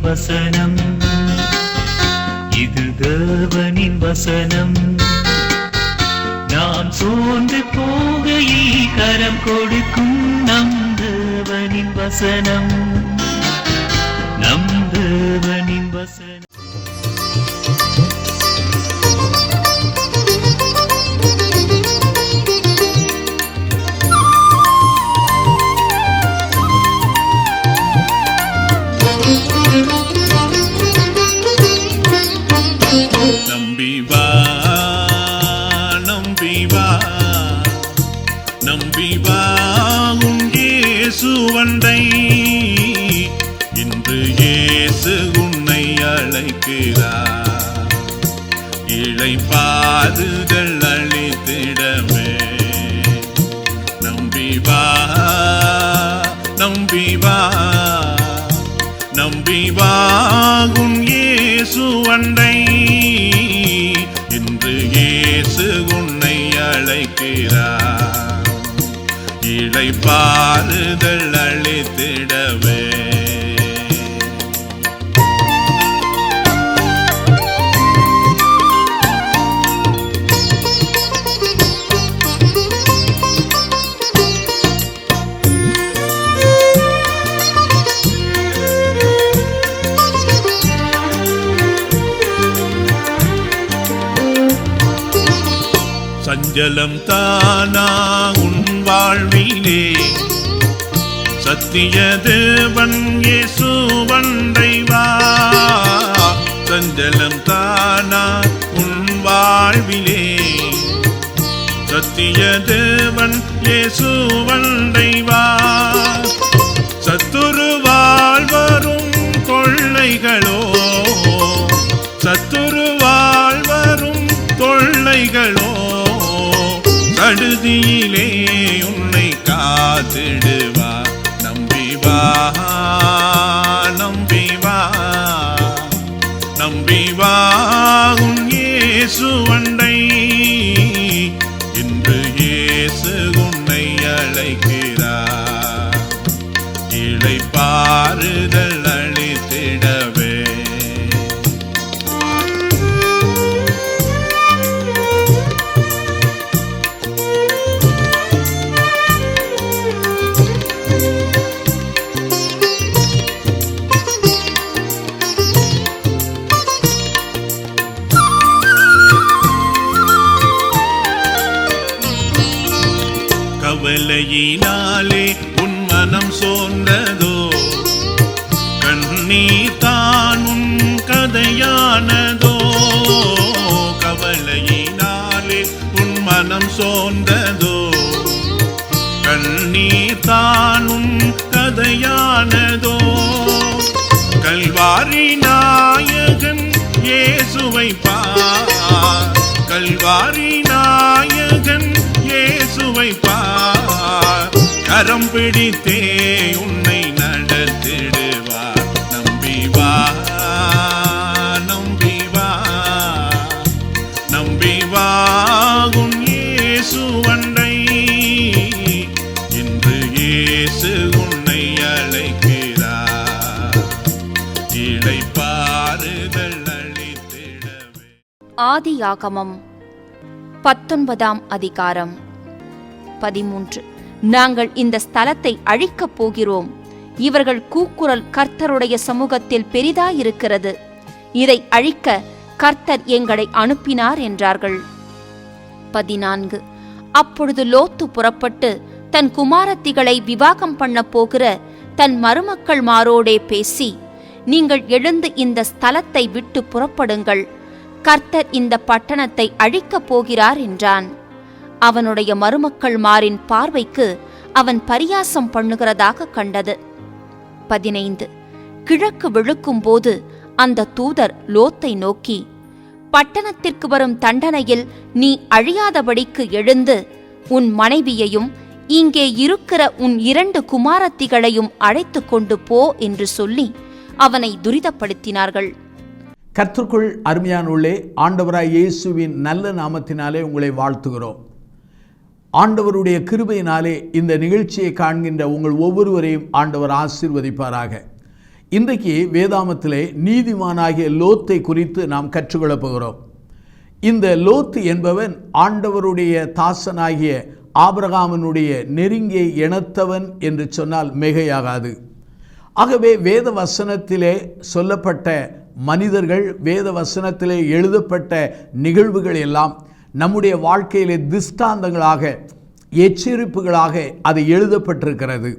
வசனம். இது தேவனின் வசனம். நாம் சோர்ந்து போகையில் கரம் கொடுக்கும் நம் தேவனின் வசனம். நம் தேவனின் வசனம். அழைக்கிறார் இழை பாதுகள் அளித்திடமே நம்பி வா நம்பி வா நம்பி வாகும் இயேசு அண்டை இன்று இயேசு உன்னை அழைக்கிறார். இழை ஜலம் தானா உன் வாழ்விலே. சத்திய தேவன் இயேசு வண்டை சஞ்சலம் தானா உன் வாழ்விலே. சத்திய தேவன் இயேசு வண்டை வா சத்துரு வாழ்வரும் கொள்ளைகளோ சடுதியிலே உன்னை காத்திடுவா. நம்பி வா நம்பி வா நம்பி வா. உன் இயேசு அண்டை. இன்று இயேசு உன்னை அழைக்கிறார். இழை கவலையினாலே உன் மனம் சோர்ந்ததோ? கண்ணீர் தான் உன் கதையானதோ? கவலையினாலே உன் மனம் சோர்ந்ததோ? கண்ணீர் தான் உன் கதையானதோ? கல்வாரி நாயகன் இயேசுவை பார். கல்வாரி கரம் பிடித்தே உன்னை நடத்திடுவா. நம்பிவா நம்பிவா நம்பிவாகும் இயேசு அண்டை இன்று இயேசு உன்னை அழைக்கிறா இழைப்பாறுதல் அளித்திடவே ஆதியாகமம் பத்தொன்பதாம் அதிகாரம் பதிமூன்று. நாங்கள் இந்த ஸ்தலத்தை அழிக்கப் போகிறோம். இவர்கள் கூக்குரல் கர்த்தருடைய சமூகத்தில் பெரிதாயிருக்கிறது. இதை அழிக்க கர்த்தர் எங்களை அனுப்பினார் என்றார்கள். பதினான்கு. அப்பொழுது லோத்து புறப்பட்டு தன் குமாரத்திகளை விவாகம் பண்ண போகிற தன் மருமக்கள் மாரோடே பேசி நீங்கள் எழுந்து இந்த ஸ்தலத்தை விட்டு புறப்படுங்கள். கர்த்தர் இந்த பட்டணத்தை அழிக்கப் போகிறார் என்றான். அவனுடைய மருமக்கள் மாரின் பார்வைக்கு அவன் பரியாசம் பண்ணுகிறதாக கண்டது. பதினைந்து. கிழக்கு விழுக்கும்போது அந்த தூதர் லோத்தை நோக்கி பட்டணத்திற்கு வரும் தண்டனையில் நீ அழியாதபடிக்கு எழுந்து உன் மனைவியையும் இங்கே இருக்கிற உன் இரண்டு குமாரத்திகளையும் அழைத்து கொண்டு போ என்று சொல்லி அவனை துரிதப்படுத்தினார்கள். கர்த்தருக்குள் அருமையானுள்ளே ஆண்டவராய் இயேசுவின் நல்ல நாமத்தினாலே உங்களை வாழ்த்துகிறோம். ஆண்டவருடைய கிருபையினாலே இந்த நிகழ்ச்சியை காண்கின்ற உங்கள் ஒவ்வொருவரையும் ஆண்டவர் ஆசீர்வதிப்பாராக. இன்றைக்கு வேதாமத்திலே நீதிமானாகிய லோத்தை குறித்து நாம் கற்றுக்கொள்ளப் போகிறோம். இந்த லோத்து என்பவன் ஆண்டவருடைய தாசனாகிய ஆபிரகாமனுடைய நெருங்கிய இனத்தவன் என்று சொன்னால் மிகையாகாது. ஆகவே வேத வசனத்திலே சொல்லப்பட்ட மனிதர்கள் வேத வசனத்திலே எழுதப்பட்ட நிகழ்வுகள் எல்லாம் நம்முடைய வாழ்க்கையிலே திஷ்டாந்தங்களாக எச்சரிப்புகளாக அது எழுதப்பட்டிருக்கிறது.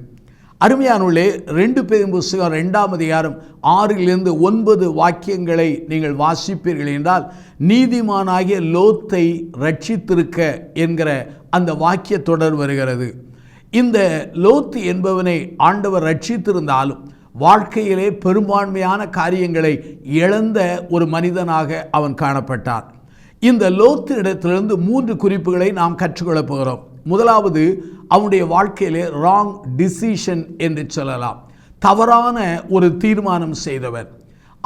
அருமையானுள்ளே ரெண்டு பேரும் புஸ்தகம் ரெண்டாம் அதிகாரம் ஆறிலிருந்து ஒன்பது வாக்கியங்களை நீங்கள் வாசிப்பீர்கள் என்றால் நீதிமானாகிய லோத்தை ரட்சித்திருக்க என்கிற அந்த வாக்கிய தொடர் வருகிறது. இந்த லோத்து என்பவனை ஆண்டவர் ரட்சித்திருந்தாலும் வாழ்க்கையிலே பெரும்பான்மையான காரியங்களை இழந்த ஒரு மனிதனாக அவன் காணப்பட்டான். இந்த லோத்து இடத்திலிருந்து மூன்று குறிப்புகளை நாம் கற்றுக்கொள்ளப் போகிறோம். முதலாவது அவனுடைய வாழ்க்கையிலே ராங் டிசிஷன் என்று சொல்லலாம். தவறான ஒரு தீர்மானம் செய்தவர்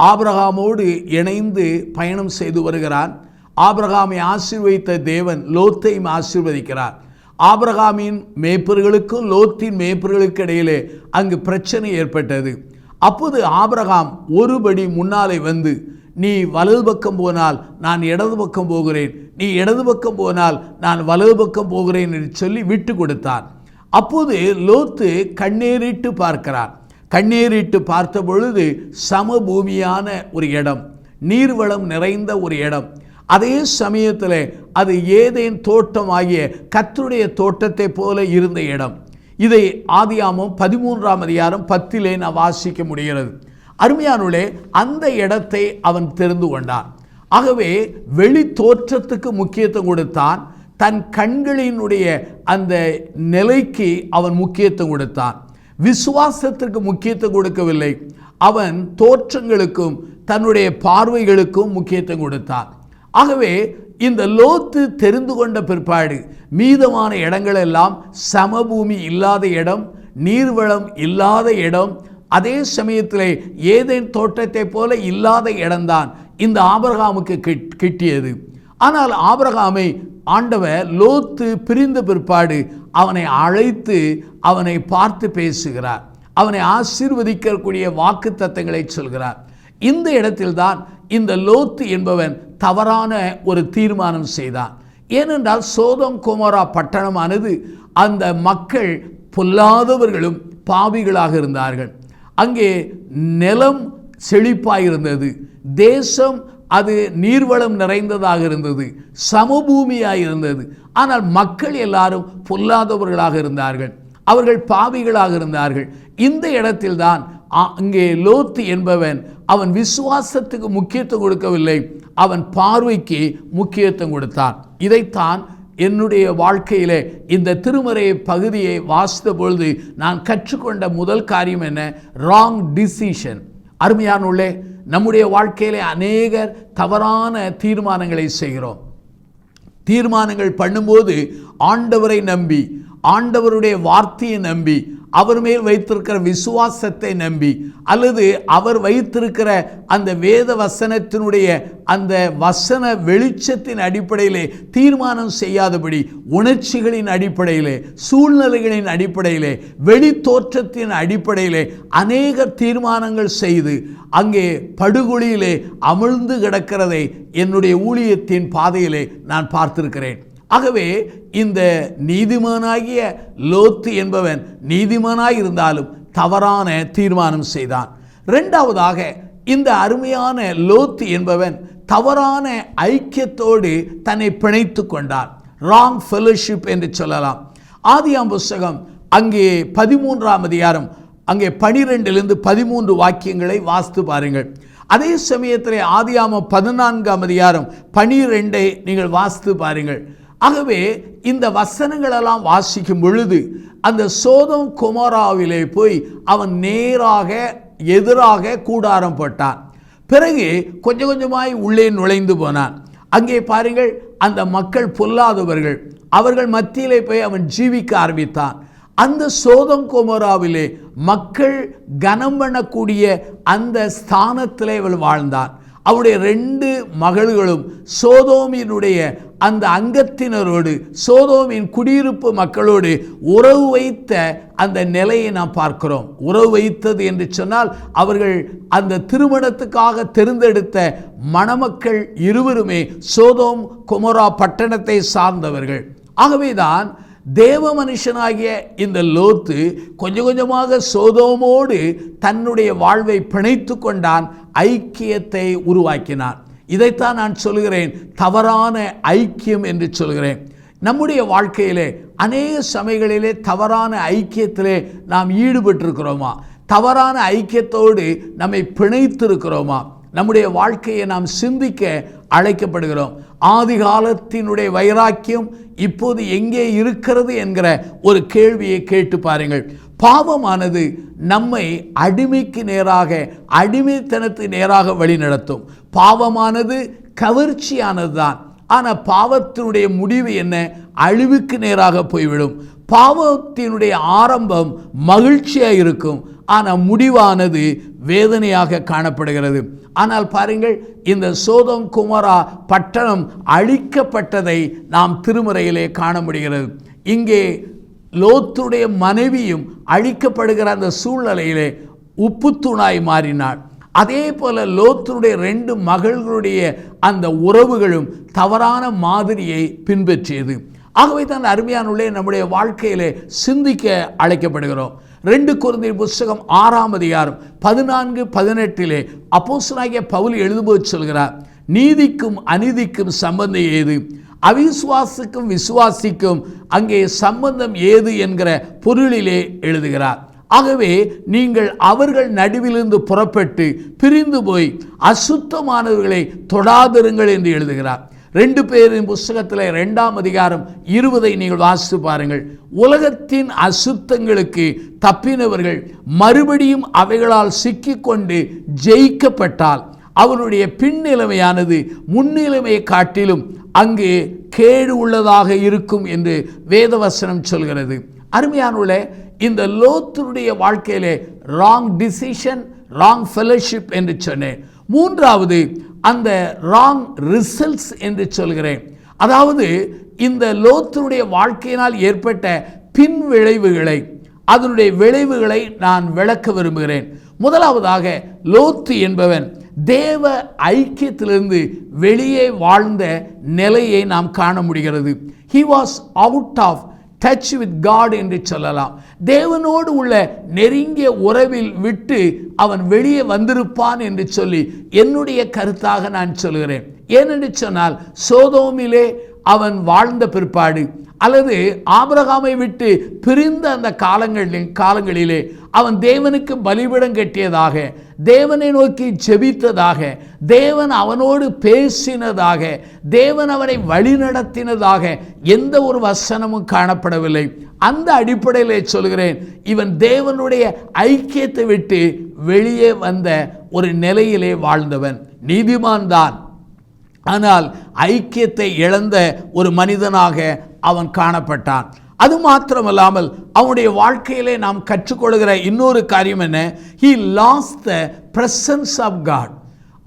ஆபிரகாமோடு இணைந்து பயணம் செய்து வருகிறான். ஆபிரகாமை ஆசீர்வதித்த தேவன் லோத்தையும் ஆசீர்வதிக்கிறார். ஆபிரகாமின் மேய்ப்பர்களுக்கும் லோத்தின் மேய்ப்பர்களுக்கு இடையிலே அங்கு பிரச்சனை ஏற்பட்டது. அப்போது ஆபிரகாம் ஒருபடி முன்னாலே வந்து நீ வலது பக்கம் போனால் நான் இடது பக்கம் போகிறேன். நீ இடது பக்கம் போனால் நான் வலது பக்கம் போகிறேன் என்று சொல்லி விட்டு கொடுத்தான். அப்போது லோத்து கண்ணீரிட்டு பார்க்கிறான். கண்ணீரிட்டு பார்த்த பொழுது சமபூமியான ஒரு இடம் நீர்வளம் நிறைந்த ஒரு இடம். அதே சமயத்தில் அது ஏதேன் தோட்டம் ஆகிய கத்தருடைய தோட்டத்தை போல இருந்த இடம். இதை ஆதியாமம் பதிமூன்றாம் அதிகாரம் பத்திலே நான் வாசிக்க முடிகிறது. அருமையானுள்ளே அந்த இடத்தை அவன் தெரிந்து கொண்டான். ஆகவே வெளி தோற்றத்துக்கு முக்கியத்துவம் கொடுத்தான். தன் கண்களினுடைய அந்த நிலைக்கு அவன் முக்கியத்துவம் கொடுத்தான். விசுவாசத்திற்கு முக்கியத்துவம் கொடுக்கவில்லை. அவன் தோற்றங்களுக்கும் தன்னுடைய பார்வைகளுக்கும் முக்கியத்துவம் கொடுத்தான். ஆகவே இந்த லோத்து தெரிந்து கொண்ட பிற்பாடு மீதமான இடங்களெல்லாம் சமபூமி இல்லாத இடம் நீர்வளம் இல்லாத இடம் அதே சமயத்தில் ஏதேன் தோட்டத்தை போல இல்லாத இடம்தான் இந்த ஆபரகாமுக்கு கிட்டியது. ஆனால் ஆபரகாமை ஆண்டவர் லோத்து பிரிந்த பிற்பாடு அவனை அழைத்து அவனை பார்த்து பேசுகிறார். அவனை ஆசீர்வதிக்கக்கூடிய வாக்கு தத்தங்களை சொல்கிறார். இந்த இடத்தில்தான் இந்த லோத்து என்பவன் தவறான ஒரு தீர்மானம் செய்தான். ஏனென்றால் சோதம் குமாரா பட்டணமானது அந்த மக்கள் பொல்லாதவர்களும் பாவிகளாக இருந்தார்கள். அங்கே நிலம் செழிப்பாக இருந்தது தேசம் அது நீர்வளம் நிறைந்ததாக இருந்தது சமபூமியாக இருந்தது ஆனால் மக்கள் எல்லாரும் பொல்லாதவர்களாக இருந்தார்கள். அவர்கள் பாவிகளாக இருந்தார்கள். இந்த இடத்தில்தான் அ- அங்கே லோத்து என்பவன் அவன் விசுவாசத்துக்கு முக்கியத்துவம் கொடுக்கவில்லை. அவன் பார்வைக்கு முக்கியத்துவம் கொடுத்தான். இதைத்தான் என்னுடைய வாழ்க்கையிலே இந்த திருமறை பகுதியை வாசித்த பொழுது நான் கற்றுக்கொண்ட முதல் காரியம் என்ன? ராங் டிசிஷன் அருமையான உள்ளே நம்முடைய வாழ்க்கையிலே அநேகர் தவறான தீர்மானங்களை செய்கிறோம். தீர்மானங்கள் பண்ணும்போது ஆண்டவரை நம்பி ஆண்டவருடைய வார்த்தையை நம்பி அவர் மேல் வைத்திருக்கிற விசுவாசத்தை நம்பி அல்லது அவர் வைத்திருக்கிற அந்த வேத வசனத்தினுடைய அந்த வசன வெளிச்சத்தின் அடிப்படையிலே தீர்மானம் செய்யாதபடி உணர்ச்சிகளின் அடிப்படையிலே சூழ்நிலைகளின் அடிப்படையிலே வெளி தோற்றத்தின் அடிப்படையிலே அநேக தீர்மானங்கள் செய்து அங்கே படுகொலியிலே அமிழ்ந்து கிடக்கிறதை என்னுடைய ஊழியத்தின் பாதையிலே நான் பார்த்திருக்கிறேன். ஆகவே இந்த நீதிமானாகிய லோத்து என்பவன் நீதிமானாய் இருந்தாலும் தவறான தீர்மானம் செய்தான். ரெண்டாவதாக இந்த அருமையான லோத்து என்பவன் தவறான ஐக்கியத்தோடு தன்னை பிணைத்து கொண்டான். ராங் ஃபெலோஷிப் என்று சொல்லலாம். ஆதியாம் புஸ்தகம் அங்கே பதிமூன்றாம் அதிகாரம் அங்கே பனிரெண்டிலிருந்து பதிமூன்று வாக்கியங்களை வாசித்து பாருங்கள். அதே சமயத்தில் ஆதியாம பதினான்காம் அதிகாரம் பனிரெண்டை நீங்கள் வாசித்து பாருங்கள். ஆகவே இந்த வசனங்களெல்லாம் வாசிக்கும் பொழுது அந்த சோதம் குமாராவிலே போய் அவன் நேராக எதிராக கூடாரம் போட்டான். பிறகு கொஞ்சம் கொஞ்சமாய் உள்ளே நுழைந்து போனான். அங்கே பாருங்கள் அந்த மக்கள் பொல்லாதவர்கள் அவர்கள் மத்தியிலே போய் அவன் ஜீவிக்க ஆரம்பித்தான். அந்த சோதம் குமராவிலே மக்கள் கனம் பண்ணக்கூடிய அந்த ஸ்தானத்திலே அவள் வாழ்ந்தான். அவருடைய ரெண்டு மகள்களும் சோதோமினுடைய அந்த அங்கத்தினரோடு சோதோமின் குடியிருப்பு மக்களோடு உறவு வைத்த அந்த நிலையை நாம் பார்க்கிறோம். உறவு வைத்தது என்று சொன்னால் அவர்கள் அந்த திருமணத்துக்காக தெரிந்தெடுத்த மணமக்கள் இருவருமே சோதோம் குமரா பட்டணத்தை சார்ந்தவர்கள். ஆகவேதான் தேவ மனுஷனாகிய இந்த லோத்து கொஞ்சம் கொஞ்சமாக சோதோமோடு தன்னுடைய வாழ்வை பிணைத்து கொண்டான் ஐக்கியத்தை உருவாக்கினான். இதைத்தான் நான் சொல்கிறேன் தவறான ஐக்கியம் என்று சொல்கிறேன். நம்முடைய வாழ்க்கையிலே அநேக சமயங்களிலே தவறான ஐக்கியத்திலே நாம் ஈடுபட்டிருக்கிறோமா? தவறான ஐக்கியத்தோடு நம்மை பிணைத்திருக்கிறோமா? நம்முடைய வாழ்க்கையை நாம் சிந்திக்க அழைக்கப்படுகிறோம். ஆதிகாலத்தினுடைய வைராக்கியம் இப்போது எங்கே இருக்கிறது என்கிற ஒரு கேள்வியை கேட்டு பாருங்கள். பாவமானது நம்மை அடிமைக்கு நேராக அடிமைத்தனத்து நேராக வழிநடத்தும். பாவமானது கவர்ச்சியானது தான். ஆனால் பாவத்தினுடைய முடிவு என்ன? அழிவுக்கு நேராக போய்விடும். பாவத்தினுடைய ஆரம்பம் மகிழ்ச்சியாக இருக்கும். ஆனால் முடிவானது வேதனையாக காணப்படுகிறது. ஆனால் பாருங்கள் இந்த சோதம் குமரா பட்டணம் அழிக்கப்பட்டதை நாம் திருமுறையிலே காண முடிகிறது. இங்கே லோத்துடைய மனைவியும் அழிக்கப்படுகிற அந்த சூழ்நிலையிலே உப்புத்தூணாய் மாறினாள். அதே போல லோத்துடைய ரெண்டு மகள்களுடைய அந்த உறவுகளும் தவறான மாதிரியை பின்பற்றியது. ஆகவே தான் அருமையானுள்ளே நம்முடைய வாழ்க்கையிலே சிந்திக்க அழைக்கப்படுகிறோம். ரெண்டு குழந்தை புஸ்தகம் ஆறாம் அதிகாரம் பதினான்கு பதினெட்டிலே அப்போசனாகிய பவுல் எழுதும்போது சொல்கிறார் நீதிக்கும் அநீதிக்கும் சம்பந்தம் ஏது? அவிசுவாசிக்கும் விசுவாசிக்கும் அங்கே சம்பந்தம் ஏது? என்கிற பொருளிலே எழுதுகிறார். ஆகவே நீங்கள் அவர்கள் நடுவிலிருந்து புறப்பட்டு பிரிந்து போய் அசுத்தமானவர்களை தொடாதிருங்கள் என்று எழுதுகிறார். ரெண்டு பேரின் புஸ்தகத்தில் ரெண்டாம் அதிகாரம் இருபதை நீங்கள் வாசித்து பாருங்கள். உலகத்தின் அசுத்தங்களுக்கு தப்பினவர்கள் மறுபடியும் அவைகளால் சிக்கிக்கொண்டு ஜெயிக்கப்பட்டால் அவருடைய பின்னிலைமையானது முன்னிலைமையை காட்டிலும் அங்கே கேடு உள்ளதாக இருக்கும் என்று வேதவசனம் சொல்கிறது. அருமையானுள்ள இந்த லோத்துடைய வாழ்க்கையிலே ராங் டிசிஷன் ராங் ஃபெலோஷிப் என்று சொன்னேன். மூன்றாவது அந்த ராங் ரிசல்ட்ஸ் என்று சொல்கிறேன். அதாவது இந்த லோத்துடைய வாழ்க்கையினால் ஏற்பட்ட பின் விளைவுகளை அதனுடைய விளைவுகளை நான் விளக்க விரும்புகிறேன். முதலாவதாக லோத்து என்பவன் தேவ ஐக்கியத்திலிருந்து வெளியே வாழ்ந்த நிலையை நாம் காண முடிகிறது. He was out of touch with God என்று சொல்லலாம். தேவனோடு உள்ள நெருங்கிய உறவில் விட்டு அவன் வெளியே வந்திருப்பான் என்று சொல்லி என்னுடைய கருத்தாக நான் சொல்கிறேன். ஏனென்று சொன்னால் சோதோமிலே அவன் வாழ்ந்த பிற்பாடு அல்லது ஆபிரகாமை விட்டு பிரிந்த அந்த காலங்களில் காலங்களிலே அவன் தேவனுக்கு பலிபிடம் கட்டியதாக தேவனை நோக்கி ஜெபித்ததாக தேவன் அவனோடு பேசினதாக தேவன் அவனை வழிநடத்தினதாக எந்த ஒரு வசனமும் காணப்படவில்லை. அந்த அடிப்படையிலே சொல்கிறேன் இவன் தேவனுடைய ஐக்கியத்தை விட்டு வெளியே வந்த ஒரு நிலையிலே வாழ்ந்தவன் நீதிமான் தான். ஆனால் ஐக்கியத்தை இழந்த ஒரு மனிதனாக அவன் காணப்பட்டான். அது மாத்திரமல்லாமல் அவனுடைய வாழ்க்கையிலே நாம் கற்றுக்கொள்கிற இன்னொரு காரியம் என்ன? He lost the presence of God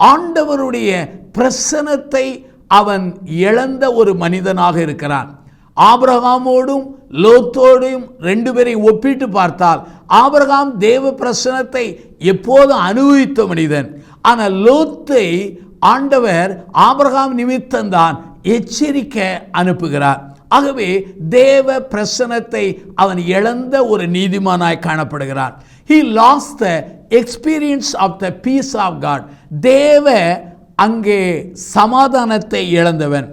ஆண்டவருடைய பிரசனத்தை அவன் இழந்த ஒரு மனிதனாக இருக்கிறான். ஆபிரகாமோடும் லோத்தோடும் ரெண்டு பேரை ஒப்பிட்டு பார்த்தால் ஆபிரகாம் தேவ பிரசனத்தை எப்போதும் அனுபவித்த மனிதன். ஆனால் லோத்தை ஆண்டவர் ஆபிரகாம் நிமித்தம்தான் எச்சரிக்கை அனுப்புகிறார். ஆகவே தேவ பிரசனத்தை அவன் இழந்த ஒரு நீதிமானாய் காணப்படுகிறான் he lost the experience of the peace of God தேவ அங்கே சமாதானத்தை இழந்தவன்.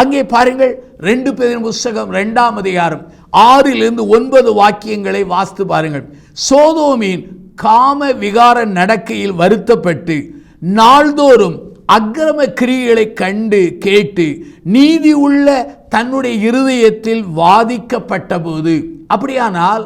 அங்கே பாருங்கள் ரெண்டு பேரின் புஸ்தகம் ரெண்டாம் அதிகாரம் ஆறிலிருந்து ஒன்பது வாக்கியங்களை வாசித்து பாருங்கள். சோதோமின் காம விகார நடக்கையில் வருத்தப்பட்டு நாள்தோறும் அக்கிரம கிரியைகளை கண்டு கேட்டு நீதி உள்ள தன்னுடைய இருதயத்தில் வாதிக்கப்பட்ட போது அப்படியானால்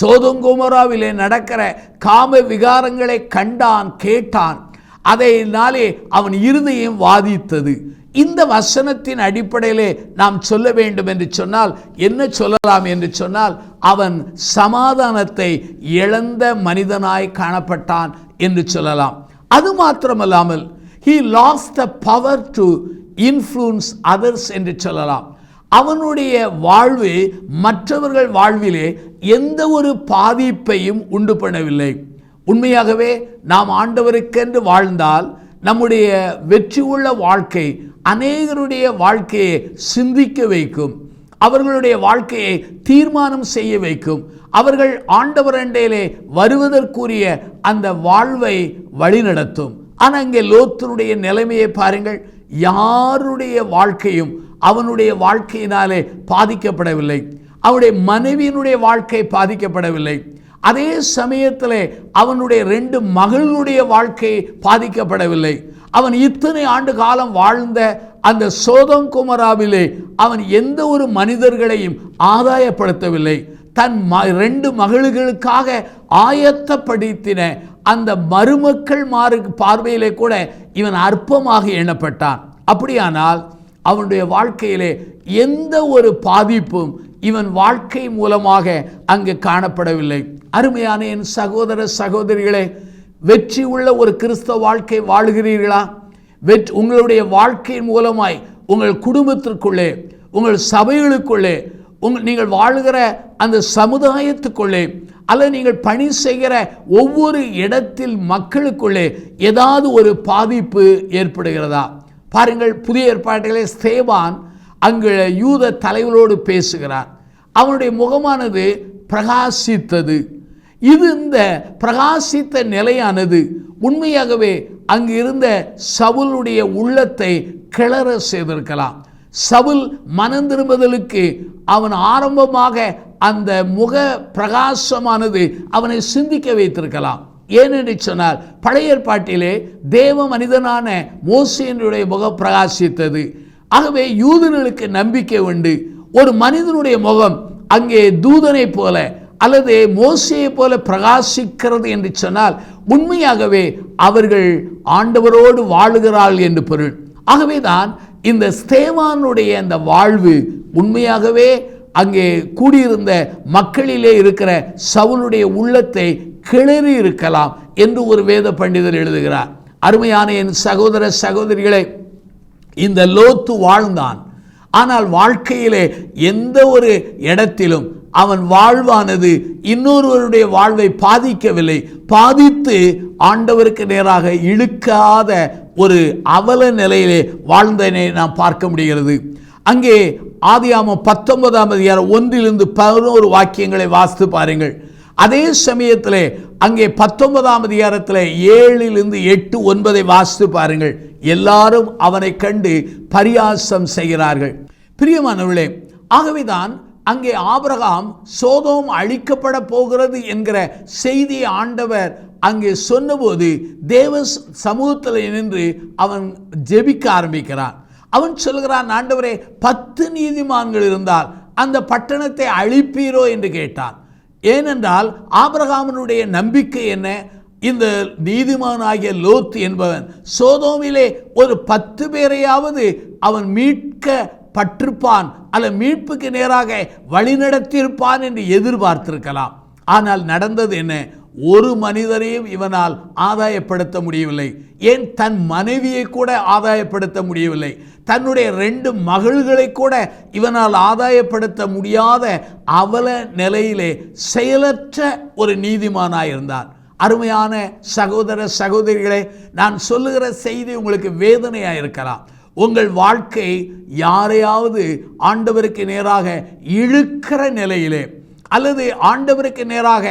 சோதங்கோமராவிலே நடக்கிற காம விகாரங்களை கண்டான் கேட்டான். அதையினாலே அவன் இருதயம் வாதித்தது. இந்த வசனத்தின் அடிப்படையிலே நாம் சொல்ல வேண்டும் என்று சொன்னால் என்ன சொல்லலாம் என்று சொன்னால் அவன் சமாதானத்தை இழந்த மனிதனாய் காணப்பட்டான் என்று சொல்லலாம். அது மாத்திரமல்லாமல் he lost the power to influence others என்று சொல்லலாம். அவனுடைய வாழ்வு மற்றவர்கள் வாழ்விலே எந்த ஒரு பாதிப்பையும் உண்டு பண்ணவில்லை. உண்மையாகவே நாம் ஆண்டவருக்கென்று வாழ்ந்தால் நம்முடைய வெற்றி உள்ள வாழ்க்கை அநேகருடைய வாழ்க்கையை சிந்திக்க வைக்கும். அவர்களுடைய வாழ்க்கையை தீர்மானம் செய்ய வைக்கும். அவர்கள் ஆண்டவர் அண்டையிலே வருவதற்குரிய அந்த வாழ்வை வழிநடத்தும். ஆனால் இங்கே லோத்தனுடைய நிலைமையை பாருங்கள். யாருடைய வாழ்க்கையும் அவனுடைய வாழ்க்கையினாலே பாதிக்கப்படவில்லை. அவனுடைய மனைவியினுடைய வாழ்க்கை பாதிக்கப்படவில்லை. அதே சமயத்தில் அவனுடைய ரெண்டு மகளுடைய வாழ்க்கை பாதிக்கப்படவில்லை. அவன் இத்தனை ஆண்டு காலம் வாழ்ந்த அந்த சோதம் குமராவிலே அவன் எந்த ஒரு மனிதர்களையும் ஆதாயப்படுத்தவில்லை. தன் ம ரெண்டு மகளுகளுக்காக ஆயத்தப்படுத்தின அந்த மருமக்கள் மாறு பார்வையிலே கூட இவன் அற்பமாக எண்ணப்பட்டான். அப்படியானால் அவனுடைய வாழ்க்கையிலே எந்த ஒரு பாதிப்பும் இவன் வாழ்க்கை மூலமாக அங்கு காணப்படவில்லை. அருமையான என் சகோதர சகோதரிகளே வெற்றி உள்ள ஒரு கிறிஸ்தவ வாழ்க்கை வாழுகிறீர்களா? வெற் உங்களுடைய வாழ்க்கையின் மூலமாய் உங்கள் குடும்பத்திற்குள்ளே உங்கள் சபைகளுக்குள்ளே உங்கள் நீங்கள் வாழுகிற அந்த சமுதாயத்துக்குள்ளே அல்லது நீங்கள் பணி செய்கிற ஒவ்வொரு இடத்தில் மக்களுக்குள்ளே ஏதாவது ஒரு பாதிப்பு ஏற்படுகிறதா? பாருங்கள் புதிய ஏற்பாடுகளே ஸ்தேவான் அங்கு யூத தலைவரோடு பேசுகிறார். அவனுடைய முகமானது பிரகாசித்தது. இது இந்த பிரகாசித்த நிலையானது உண்மையாகவே அங்கு இருந்த சவுளுடைய உள்ளத்தை கிளற செய்திருக்கலாம். சவுல் மனம் திரும்புதலுக்கு அவன் ஆரம்பமாக அந்த முக பிரகாசமானது அவனை சிந்திக்க வைத்திருக்கலாம். ஏனென்று சொன்னால் பழைய ஏற்பாட்டிலே தேவ மனிதனான மோசியனுடைய முகம் பிரகாசித்தது ஆகவே யூதர்களுக்கு நம்பிக்கை உண்டு. ஒரு மனிதனுடைய முகம் அங்கே தூதனை போல அல்லது மோசையை போல பிரகாசிக்கிறது என்று சொன்னால் உண்மையாகவே அவர்கள் ஆண்டவரோடு வாழுகிறாள் என்று பொருள். ஆகவே தான் இந்த ஸ்தேவானுடைய அந்த வாழ்வு உண்மையாகவே அங்கே கூடியிருந்த மக்களிலே இருக்கிற சவுனுடைய உள்ளத்தை கிளறி இருக்கலாம் என்று ஒரு வேத பண்டிதர் எழுதுகிறார். அருமையான என் சகோதர சகோதரிகளை இந்த லோத்து வாழ்ந்தான். ஆனால் வாழ்க்கையிலே எந்த ஒரு இடத்திலும் அவன் வாழ்வானது இன்னொருவருடைய வாழ்வை பாதிக்கவில்லை. பாதித்து ஆண்டவருக்கு நேராக இழுக்காத ஒரு அவல நிலையிலே வாழ்ந்தனை நாம் பார்க்க முடிகிறது. அங்கே ஆதியாமம் பத்தொன்பதாம் அதிகாரம் ஒன்றிலிருந்து பதினோரு வாக்கியங்களை வாசித்து பாருங்கள். அதே சமயத்தில் அங்கே பத்தொன்பதாம் அதிகாரத்தில் ஏழிலிருந்து எட்டு ஒன்பதை வாசித்து பாருங்கள். எல்லாரும் அவனை கண்டு பரியாசம் செய்கிறார்கள். பிரியமானவர்களே ஆகவேதான் அங்கே ஆபிரகாம் சோதோம் அழிக்கப்பட போகிறது என்கிற செய்தியை ஆண்டவர் அங்கே சொன்னபோது தேவ சமூகத்தில் நின்று அவன் ஜெபிக்க ஆரம்பிக்கிறான். அவன் சொல்கிறான் ஆண்டவரே பத்து நீதிமான்கள் இருந்தால் அந்த பட்டணத்தை அழிப்பீரோ? என்று கேட்டான். ஏனென்றால் ஆபிரகாமனுடைய நம்பிக்கை என்ன? இந்த நீதிமானாகிய லோத் என்பவன் சோதோமிலே ஒரு பத்து பேரையாவது அவன் மீட்க பற்றிருப்பான் அல்ல மீட்புக்கு நேராக வழிநடத்தியிருப்பான் என்று எதிர்பார்த்திருக்கலாம். ஆனால் நடந்தது என்ன? ஒரு மனிதரையும் இவனால் ஆதாயப்படுத்த முடியவில்லை. ஏன்? தன் மனைவியை கூட ஆதாயப்படுத்த முடியவில்லை. தன்னுடைய ரெண்டு மகள்களை கூட இவனால் ஆதாயப்படுத்த முடியாத அவல நிலையிலே செயலற்ற ஒரு நீதிமானாயிருந்தான் அருமையான சகோதர சகோதரிகளே நான் சொல்லுகிற செய்தி உங்களுக்கு வேதனையாக இருக்கலாம் உங்கள் வாழ்க்கை யாரையாவது ஆண்டவருக்கு நேராக இழுக்கிற நிலையிலே அல்லது ஆண்டவருக்கு நேராக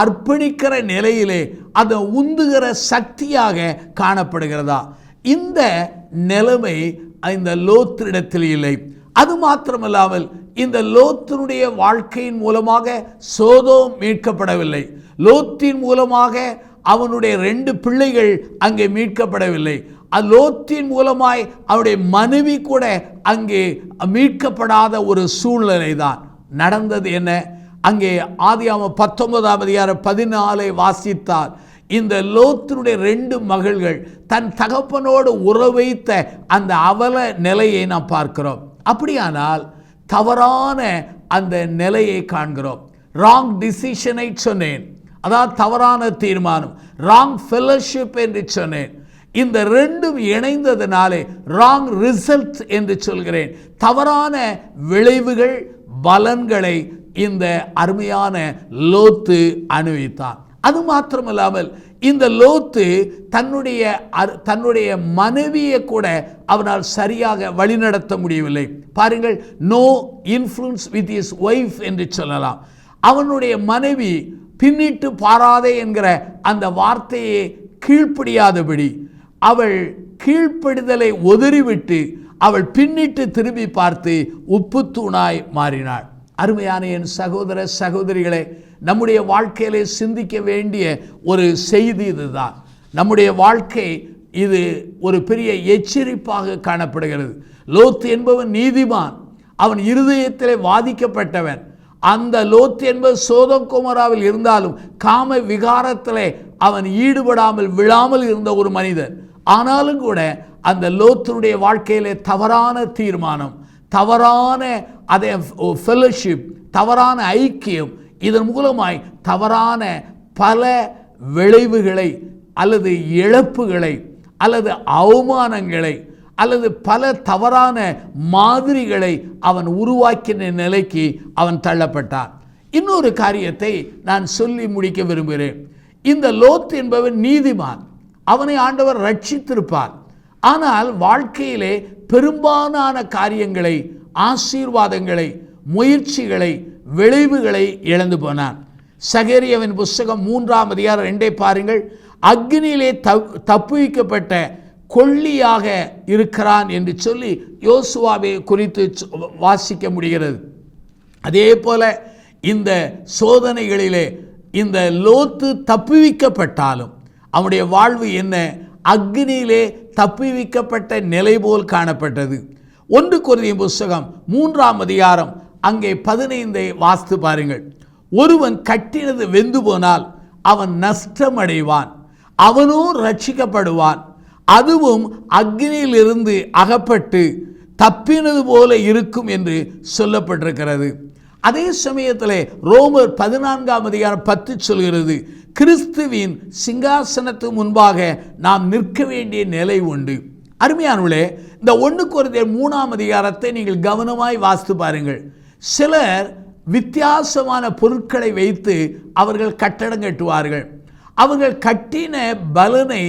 அர்ப்பணிக்கிற நிலையிலே அதை உந்துகிற சக்தியாக காணப்படுகிறதா? இந்த நிலைமை இந்த லோத்திரிடத்தில் இல்லை. அது மாத்திரமல்லாமல் இந்த லோத்தினுடைய வாழ்க்கையின் மூலமாக சோதோ மீட்கப்படவில்லை. லோத்தின் மூலமாக அவனுடைய ரெண்டு பிள்ளைகள் அங்கே மீட்கப்படவில்லை. லோத்தின் மூலமாய் அவருடைய மனைவி கூட அங்கே மீட்கப்படாத ஒரு சூழ்நிலை தான் நடந்தது என்ன? அங்கே ஆதியாம பத்தொன்பதாம் அதிகாரம் பதினாலை வாசித்தார். இந்த லோத்தினுடைய ரெண்டு மகள்கள் தன் தகப்பனோடு உறவைத்த அந்த அவல நிலையை நாம் பார்க்கிறோம். அப்படியானால் தவறான அந்த நிலையை காண்கிறோம். ராங் டிசிஷனை சொன்னேன். அதாவது தவறான தீர்மானம். ராங் ஃபெலோஷிப் என்று சொன்னேன். இந்த ரெண்டும் இணைந்ததுனாலே ராங் ரிசல்ட் என்று சொல்கிறேன். தவறான விளைவுகள் பலன்களை இந்த அருமையான லோத்து அனுபவித்தான். அது மாத்திரமல்லாமல் இந்த லோத்து தன்னுடைய அரு- தன்னுடைய மனைவியை கூட அவனால் சரியாக வழிநடத்த முடியவில்லை. பாருங்கள் no influence with his wife என்று சொல்லலாம். அவனுடைய மனைவி பின்னிட்டு பாராதே என்கிற அந்த வார்த்தையை கீழ்ப்படியாதபடி அவள் கீழ்ப்படிதலை ஒதறிவிட்டு அவள் பின்னிட்டு திரும்பி பார்த்து உப்புத்தூணாய் மாறினாள். அருமையான என் சகோதர சகோதரிகளே நம்முடைய வாழ்க்கையிலே சிந்திக்க வேண்டிய ஒரு செய்தி இதுதான். நம்முடைய வாழ்க்கை இது ஒரு பெரிய எச்சரிப்பாக காணப்படுகிறது. லோத் என்பவன் நீதிமான் அவன் இருதயத்திலே வாதிக்கப்பட்டவன். அந்த லோத் என்பது சோதகுமராவில் இருந்தாலும் காம விகாரத்திலே அவன் ஈடுபடாமல் விழாமல் இருந்த ஒரு மனிதன். ஆனாலும் கூட அந்த லோத்தினுடைய வாழ்க்கையிலே தவறான தீர்மானம் தவறான அதே ஃபெலோஷிப் தவறான ஐக்கியம் இதன் மூலமாய் தவறான பல விளைவுகளை அல்லது இழப்புகளை அல்லது அவமானங்களை அல்லது பல தவறான மாதிரிகளை அவன் உருவாக்கின நிலைக்கு அவன் தள்ளப்பட்டான். இன்னொரு காரியத்தை நான் சொல்லி முடிக்க விரும்புகிறேன். இந்த லோத் என்பவன் நீதிமான். அவனை ஆண்டவர் ரட்சித்திருப்பார் ஆனால் வாழ்க்கையிலே பெரும்பாலான காரியங்களை ஆசீர்வாதங்களை முயற்சிகளை விளைவுகளை இழந்து போனான் சகேரியவின் புஸ்தகம் மூன்றாம் அதிகாரம் ரெண்டே பாருங்கள். அக்னியிலே தப் தப்புவிக்கப்பட்ட கொள்ளியாக இருக்கிறான் என்று சொல்லி யோசுவாவை குறித்து வாசிக்க முடிகிறது. அதே போல இந்த சோதனைகளிலே இந்த லோத்து தப்புவிக்கப்பட்டாலும் அவனுடைய வாழ்வு என்ன? அக்னியிலே தப்புவிக்கப்பட்ட நிலை போல் காணப்பட்டது. ஒன்று குருதியின் புஸ்தகம் மூன்றாம் அதிகாரம் அங்கே பதினைந்தை வாஸ்து பாருங்கள். ஒருவன் கட்டினது வெந்து போனால் அவன் நஷ்டமடைவான். அவனும் ரட்சிக்கப்படுவான் அதுவும் அக்னியிலிருந்து அகப்பட்டு தப்பினது போல இருக்கும் என்று சொல்லப்பட்டிருக்கிறது. அதே சமயத்தில் ரோமர் பதினான்காம் அதிகாரம் பத்து சொல்கிறது கிறிஸ்துவின் சிங்காசனத்து முன்பாக நாம் நிற்க வேண்டிய நிலை உண்டு. அருமையானவளே இந்த ஒன்று குறைந்த மூணாம் அதிகாரத்தை நீங்கள் கவனமாய் வாசித்து பாருங்கள். சிலர் வித்தியாசமான பொருட்களை வைத்து அவர்கள் கட்டடம் கட்டுவார்கள். அவர்கள் கட்டின பலனை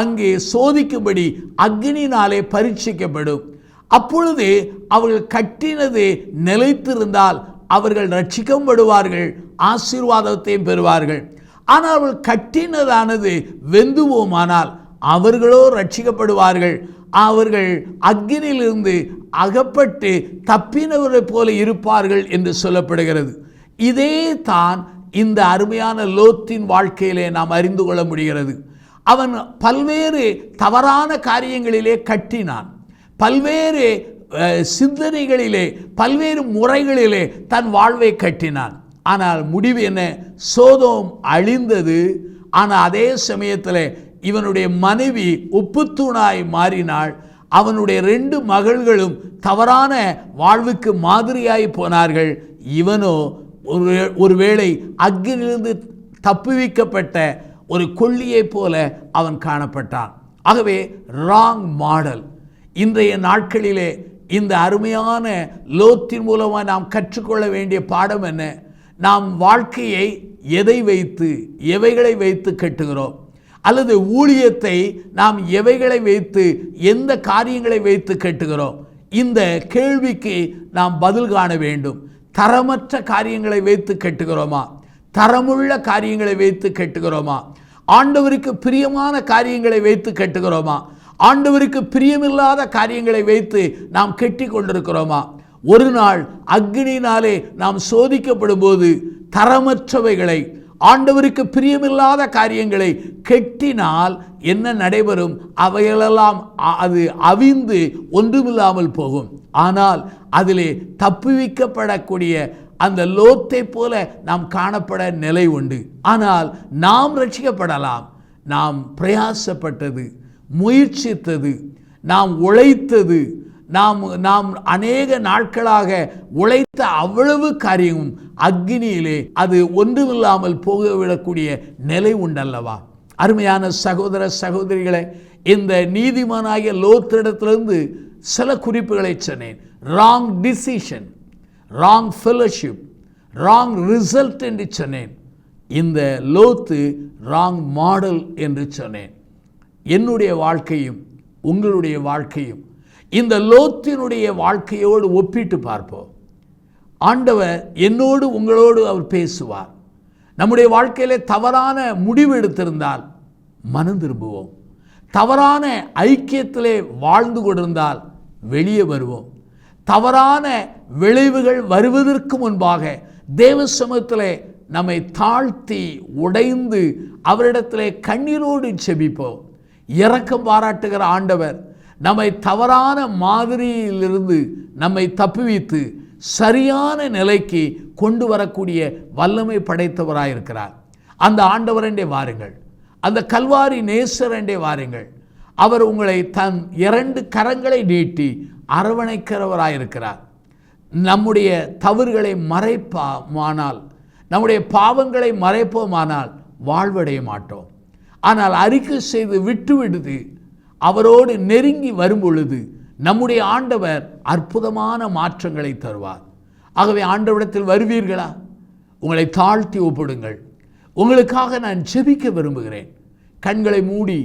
அங்கே சோதிக்கும்படி அக்னினாலே பரீட்சிக்கப்படும். அப்பொழுது அவர்கள் கட்டினது நிலைத்திருந்தால் அவர்கள் ரட்சிக்கப்படுவார்கள் ஆசீர்வாதத்தையும் பெறுவார்கள். ஆனால் அவள் கட்டினதானது வெந்துவோமானால் அவர்களோ ரட்சிக்கப்படுவார்கள் அவர்கள் அக்னியிலிருந்து அகப்பட்டு தப்பினவரைப் போல இருப்பார்கள் என்று சொல்லப்படுகிறது. இதே தான் இந்த அருமையான லோத்தின் வாழ்க்கையிலே நாம் அறிந்து கொள்ள முடிகிறது. அவன் பல்வேறு தவறான காரியங்களிலே கட்டினான். பல்வேறு சிந்தனைகளிலே பல்வேறு முறைகளிலே தன் வாழ்வை கட்டினான். ஆனால் முடிவு என்ன? சோதோம் அழிந்தது. ஆனால் அதே சமயத்தில் இவனுடைய மனைவி உப்புத்தூணாய் மாறினாள். அவனுடைய ரெண்டு மகள்களும் தவறான வாழ்வுக்கு மாதிரியாய் போனார்கள். இவனோ ஒரு ஒருவேளை அக்கிலிருந்து தப்புவிக்கப்பட்ட ஒரு கொள்ளியைப் போல அவன் காணப்பட்டான். ஆகவே ராங் மாடல். இன்றைய நாட்களிலே இந்த அருமையான லோத்தின் மூலமாக நாம் கற்றுக்கொள்ள வேண்டிய பாடம் என்ன? நாம் வாழ்க்கையை எதை வைத்து எவைகளை வைத்து கட்டுகிறோம்? அல்லது ஊழியத்தை நாம் எவைகளை வைத்து எந்த காரியங்களை வைத்து கட்டுகிறோம்? இந்த கேள்விக்கு நாம் பதில் காண வேண்டும். தரமற்ற காரியங்களை வைத்து கட்டுகிறோமா? தரமுள்ள காரியங்களை வைத்து கட்டுகிறோமா? ஆண்டவருக்கு பிரியமான காரியங்களை வைத்து கட்டுகிறோமா? ஆண்டவருக்கு பிரியமில்லாத காரியங்களை வைத்து நாம் கெட்டி கொண்டிருக்கிறோமா ஒரு நாள் அக்னினாலே நாம் சோதிக்கப்படும் போது தரமற்றவைகளை ஆண்டவருக்கு பிரியமில்லாத காரியங்களை கெட்டினால் என்ன நடைபெறும்? அவைகளெல்லாம் அ- அது அவிந்து ஒன்றுமில்லாமல் போகும். ஆனால் அதிலே தப்புவிக்கப்படக்கூடிய அந்த லோத்தை போல நாம் காணப்பட நிலை உண்டு. ஆனால் நாம் ரட்சிக்கப்படலாம். நாம் பிரயாசப்பட்டது. முயற்சித்தது நாம் உழைத்தது நாம் நாம் அநேக நாட்களாக உழைத்த அவ்வளவு காரியமும் அக்னியிலே அது ஒன்றுமில்லாமல் போகவிடக்கூடிய நிலை உண்டல்லவா? அருமையான சகோதர சகோதரிகளை இந்த நீதிமானாகிய லோத்திடத்திலிருந்து சில குறிப்புகளை சொன்னேன். Wrong decision wrong fellowship wrong result என்று சொன்னேன். இந்த லோத்து ராங் மாடல் என்று சொன்னேன். என்னுடைய வாழ்க்கையும் உங்களுடைய வாழ்க்கையும் இந்த லோத்தினுடைய வாழ்க்கையோடு ஒப்பிட்டு பார்ப்போம். ஆண்டவர் என்னோடு உங்களோடு அவர் பேசுவார். நம்முடைய வாழ்க்கையில் தவறான முடிவு எடுத்திருந்தால் மனம் திரும்புவோம். தவறான ஐக்கியத்திலே வாழ்ந்து கொண்டிருந்தால் வெளியே வருவோம். தவறான விளைவுகள் வருவதற்கு முன்பாக தேவ சமூகத்திலே நம்மை தாழ்த்தி உடைந்து அவரிடத்திலே கண்ணீரோடு செபிப்போம். இறக்கம் பாராட்டுகிற ஆண்டவர் நம்மை தவறான மாதிரியிலிருந்து நம்மை தப்புவித்து சரியான நிலைக்கு கொண்டு வரக்கூடிய வல்லமை படைத்தவராயிருக்கிறார். அந்த ஆண்டவரண்டே வாருங்கள். அந்த கல்வாரி நேசரண்டே வாருங்கள். அவர் உங்களை தன் இரண்டு கரங்களை நீட்டி அரவணைக்கிறவராயிருக்கிறார். நம்முடைய தவறுகளை மறைப்பாமானால் நம்முடைய பாவங்களை மறைப்போமானால் வாழ்வடைய மாட்டோம். ஆனால் அறிக்கை செய்து விட்டு விடுது அவரோடு நெருங்கி வரும் பொழுது நம்முடைய ஆண்டவர் அற்புதமான மாற்றங்களை தருவார். ஆகவே ஆண்டவரிடத்தில் வருவீர்களா? உங்களை தாழ்த்தி ஒப்பிடுங்கள். உங்களுக்காக நான் ஜெபிக்க விரும்புகிறேன். கண்களை மூடி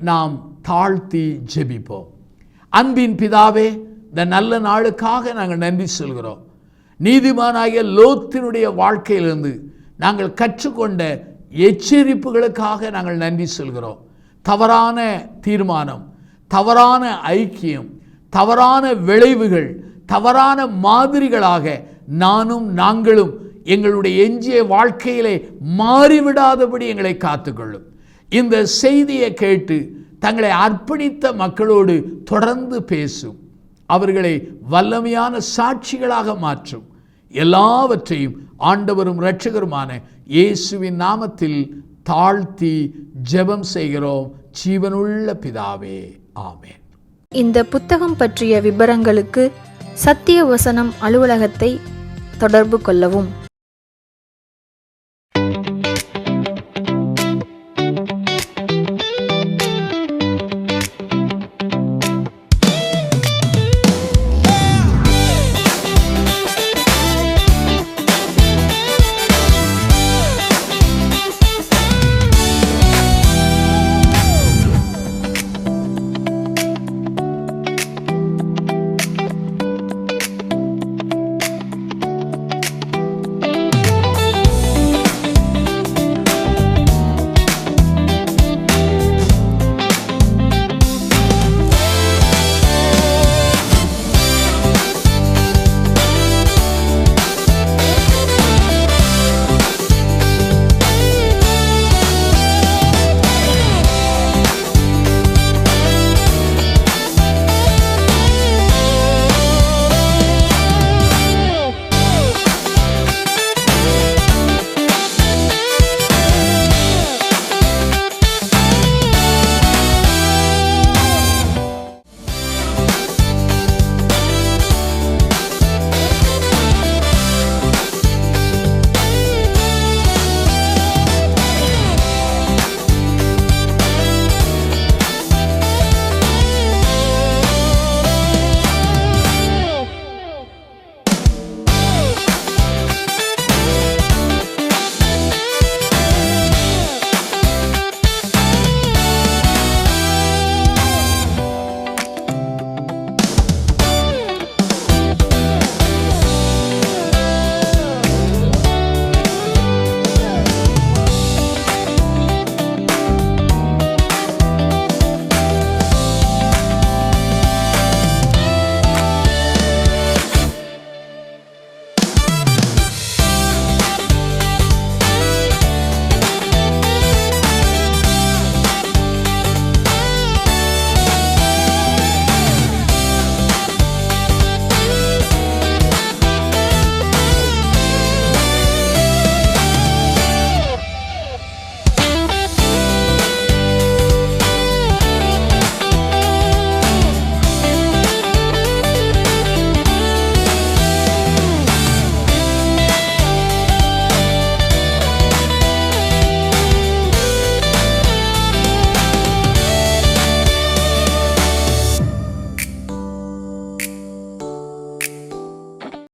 நாம் தாழ்த்தி ஜெபிப்போம். அன்பின் பிதாவே இந்த நல்ல நாளுக்காக நாங்கள் நன்றி சொல்கிறோம். நீதிமானாகிய லோத்தினுடைய வாழ்க்கையிலிருந்து நாங்கள் கற்றுக்கொண்ட எச்சரிப்புகளுக்காக நாங்கள் நன்றி சொல்கிறோம். தவறான தீர்மானம் தவறான ஐக்கியம் தவறான விளைவுகள் தவறான மாதிரிகளாக நானும் நாங்களும் எங்களுடைய எஞ்சிய வாழ்க்கையிலே மாறிவிடாதபடி எங்களை காத்துக்கொள்ளும். இந்த செய்தியை கேட்டு தங்களை அர்ப்பணித்த மக்களோடு தொடர்ந்து பேசும். அவர்களை வல்லமையான சாட்சிகளாக மாற்றும். எல்லாவற்றையும் ஆண்டவரும் இரட்சகருமான இயேசுவின் நாமத்தில் தாழ்த்தி ஜெபம் செய்கிறோம். ஜீவனுள்ள பிதாவே ஆமேன். இந்த புத்தகம் பற்றிய விபரங்களுக்கு சத்திய வசனம் அலுவலகத்தை தொடர்பு கொள்ளவும்.